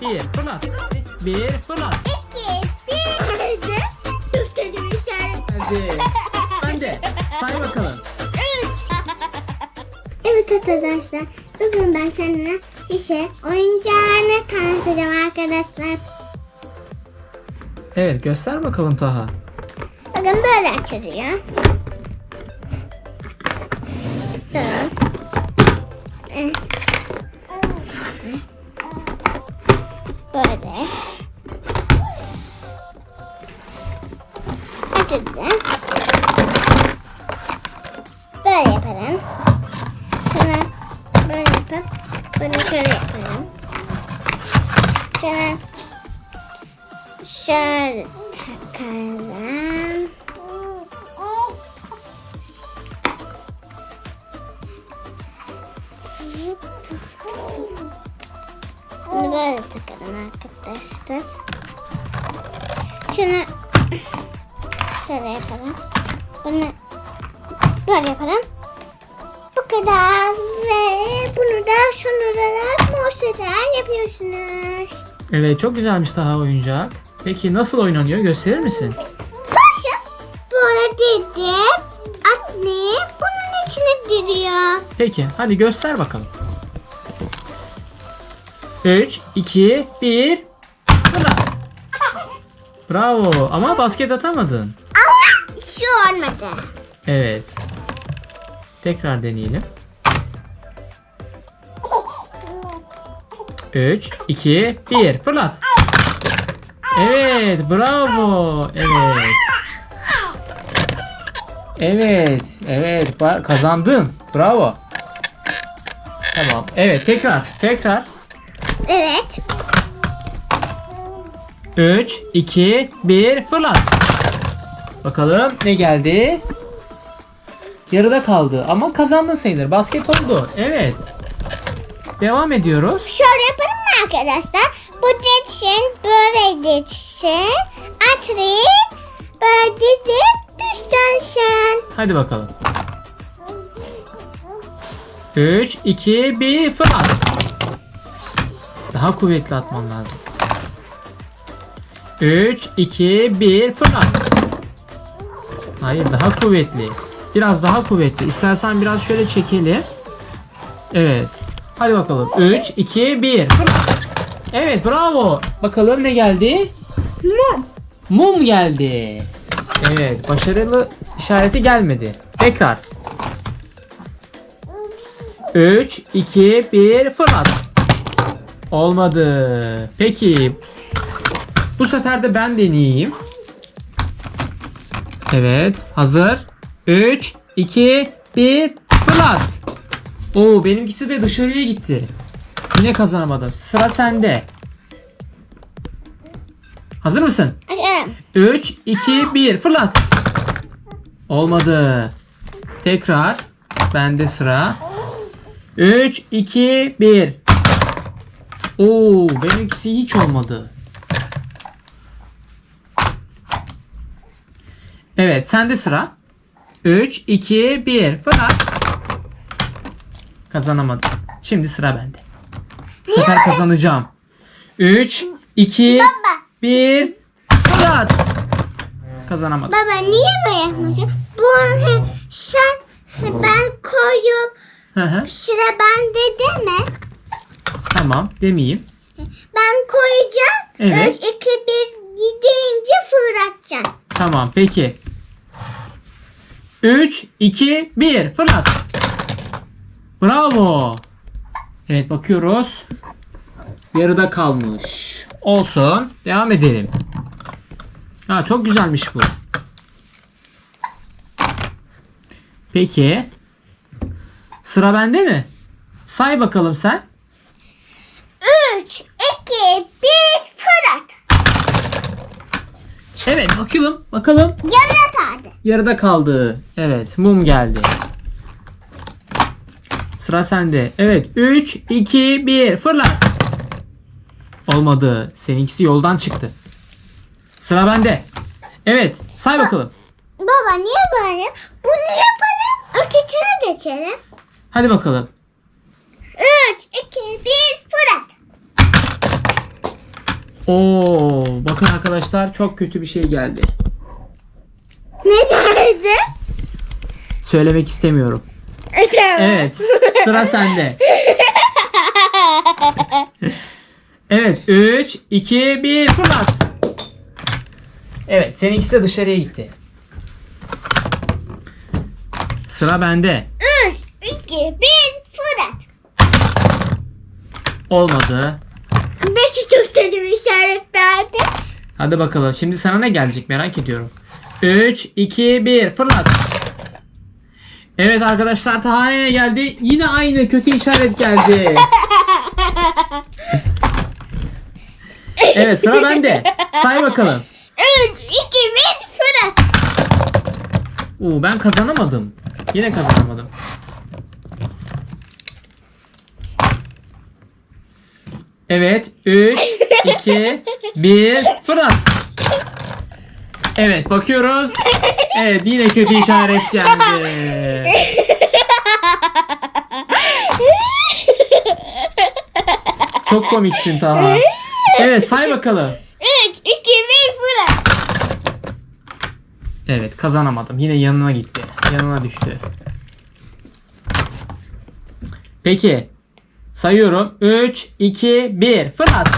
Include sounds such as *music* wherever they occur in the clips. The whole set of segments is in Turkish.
bir fırlat. Bir fırlat. İki, bir. *laughs* Dur dedim işaret. Hadi. Hadi. Say bakalım. Evet arkadaşlar. Bugün ben seninle şişe oyuncağını tanıtacağım arkadaşlar. Evet göster bakalım Taha. Bakın böyle açılıyor. Dur. Eh. Açıldı. Böyle yaparım. Sonra böyle yapıp bunu şöyle yaparım. Sonra şöyle takalım. Bunu böyle takalım arkadaşlar. Şunu şöyle yapalım. Bunu böyle yapalım. Bu kadar ve bunu da şunlara moşeler yapıyorsunuz. Evet çok güzelmiş Taha oyuncak. Peki nasıl oynanıyor gösterir misin? Başa böyle dedim. Anne bunun içine giriyor. Peki hadi göster bakalım. 3, 2, 1 fırlat. Bravo ama basket atamadın. Şu olmadı. Evet. Tekrar deneyelim. 3, 2, 1 fırlat. Evet bravo. Evet. Evet. Evet kazandın. Bravo. Tamam. Evet tekrar. Tekrar. Evet. 3, 2, 1 fırlat. Bakalım ne geldi? Yarıda kaldı ama kazandın sayılır. Basket oldu. Evet. Devam ediyoruz. Şöyle yaparım mı arkadaşlar? Bu için böyle dişin. Atlayıp böyle dizip düştürsün. Hadi bakalım. 3, 2, 1 fırlat. Daha kuvvetli atman lazım. 3, 2, 1 fırlat. Hayır daha kuvvetli. Biraz daha kuvvetli. İstersen biraz şöyle çekelim. Evet. Hadi bakalım. 3, 2, 1 fırlat. Evet bravo. Bakalım ne geldi? Mum. Mum geldi. Evet, başarılı işareti gelmedi. Tekrar. 3, 2, 1, fırlat. Olmadı. Peki. Bu sefer de ben deneyeyim. Evet, hazır. 3, 2, 1, fırlat. Oo, benimkisi de dışarıya gitti. Yine kazanamadım. Sıra sende. Hazır mısın? Açalım. 3, 2, 1 fırlat. Olmadı. Tekrar. Bende sıra. 3, 2, 1. Oo, benimkisi hiç olmadı. Evet, sende sıra. 3, 2, 1 fırlat. Kazanamadım. Şimdi sıra bende. Bu sefer kazanacağım. 3, 2, Baba. 1 fırlat. Kazanamadım. Baba niye böyle yapmışsın? Bu he, sen he, ben koyup Hı hı. sıra bende deme. Tamam demeyeyim. Ben koyacağım. Evet. 3, 2, 1 gidince fırlatacağım. Tamam peki. 3, 2, 1 fırlat. Bravo. Evet bakıyoruz. Yarıda kalmış. Olsun. Devam edelim. Ha çok güzelmiş bu. Peki. Sıra bende mi? Say bakalım sen. 3, 2, 1 fırlat. Evet bakalım. Bakalım. Yana tadı. Yarıda kaldı. Evet mum geldi. Sıra sende. Evet 3, 2, 1 fırlat. Olmadı. Seninkisi yoldan çıktı. Sıra bende. Evet say bakalım. Baba niye böyle? Bunu yapalım. Ötekine geçelim. Hadi bakalım. 3, 2, 1 fırlat. Oo, bakın arkadaşlar çok kötü bir şey geldi. Ne geldi? Söylemek istemiyorum. Evet. Sıra sende. Evet. 3, 2, 1 fırlat. Evet. Seninkisi de dışarıya gitti. Sıra bende. 3, 2, 1, Fırat. Olmadı. Beşi çok bir işaret verdi. Hadi bakalım. Şimdi sana ne gelecek merak ediyorum. 3, 2, 1 fırlat. Evet arkadaşlar Taha'ya geldi. Yine aynı kötü işaret geldi. Evet sıra bende. Say bakalım. 3, 2, 1, Fırat. Oo, ben kazanamadım. Yine kazanamadım. Evet. 3, 2, 1 fırlat. Evet bakıyoruz. Evet yine kötü işaret geldi. Çok komiksin Taha. Evet say bakalım. 3, 2, 1, Fırat. Evet kazanamadım. Yine yanına gitti. Yanına düştü. Peki. Sayıyorum. 3, 2, 1. Fırlat.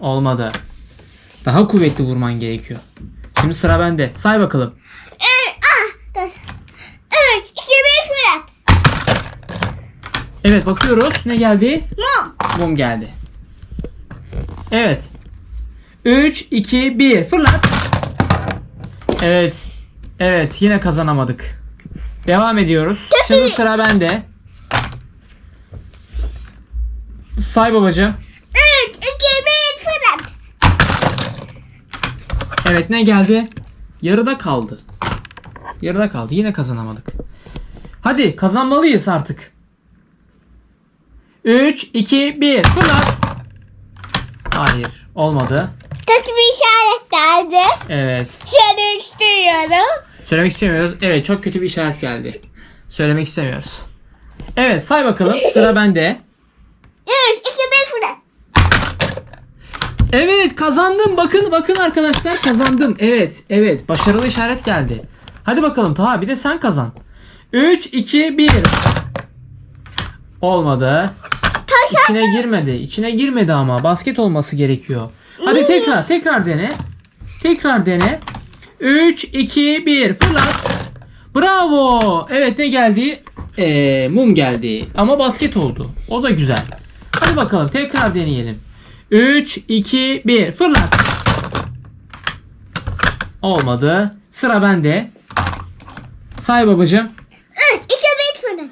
Olmadı. Daha kuvvetli vurman gerekiyor. Şimdi sıra bende. Say bakalım. 3, ah, dur. 3, 2, 1, Fırat. Evet bakıyoruz. Ne geldi? Mum. Mum geldi. Evet. 3, 2, 1. Fırlat. Evet. Evet yine kazanamadık. Devam ediyoruz. Şimdi sıra bende. Say babacığım. 3, 2, 1, Fırat. Evet ne geldi? Yarıda kaldı. Yarıda kaldı. Yine kazanamadık. Hadi kazanmalıyız artık. 3, 2, 1. Fırlat. Hayır. Olmadı. Kötü bir işaret geldi. Evet. Söylemek istiyorum. Söylemek istemiyoruz. Evet çok kötü bir işaret geldi. Söylemek istemiyoruz. Evet say bakalım. Sıra bende. 3, 2, 1, Fırat. Evet kazandım. Bakın bakın arkadaşlar kazandım. Evet evet başarılı işaret geldi. Hadi bakalım Taha bir de sen kazan. 3 2 1 Olmadı. Taşa. İçine girmedi. İçine girmedi ama basket olması gerekiyor. Hadi tekrar tekrar dene. Tekrar dene. 3 2 1 fırlat. Bravo. Evet ne geldi? Ee, mum geldi. Ama basket oldu. O da güzel. Hadi bakalım tekrar deneyelim. 3 2 1 fırlat. Olmadı. Sıra bende. Say babacığım. 3, 2, 1, Fırat.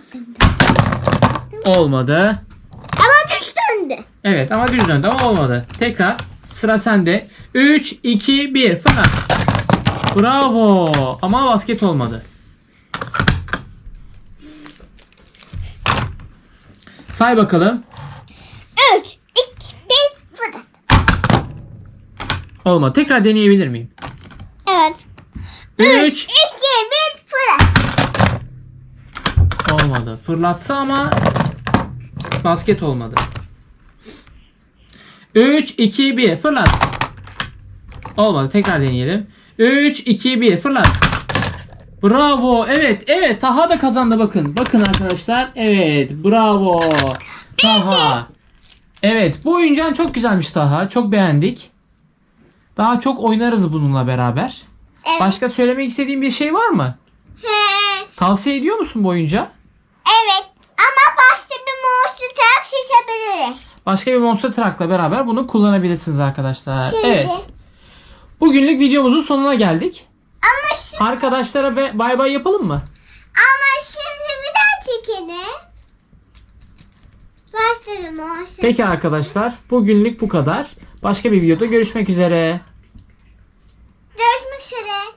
Olmadı. Ama düz döndü. Evet ama düz döndü ama olmadı. Tekrar sıra sende. 3, 2, 1 fırlat. Bravo. Ama basket olmadı. Say bakalım. 3, 2, 1, Fırat. Olmadı. Tekrar deneyebilir miyim? Evet. 3 2, 1, Fırat. olmadı. Fırlattı ama basket olmadı. 3 2 1 fırlat. Olmadı. Tekrar deneyelim. 3 2 1 fırlat. Bravo. Evet, evet. Taha da kazandı bakın. Bakın arkadaşlar. Evet, bravo. Taha. Evet, bu oyuncağın çok güzelmiş Taha. Çok beğendik. Daha çok oynarız bununla beraber. Evet. Başka söylemek istediğin bir şey var mı? He, Tavsiye ediyor musun bu oyuncağı? evet. Ama başta bir monster trap şişebiliriz. Başka bir Monster Truck'la beraber bunu kullanabilirsiniz arkadaşlar. Şimdi. Evet. Bugünlük videomuzun sonuna geldik. Ama şimdi, Arkadaşlara bay bay yapalım mı? ama şimdi bir daha çekelim. Başta bir monster. Peki arkadaşlar. Bugünlük bu kadar. Başka bir videoda görüşmek üzere. Görüşmek üzere.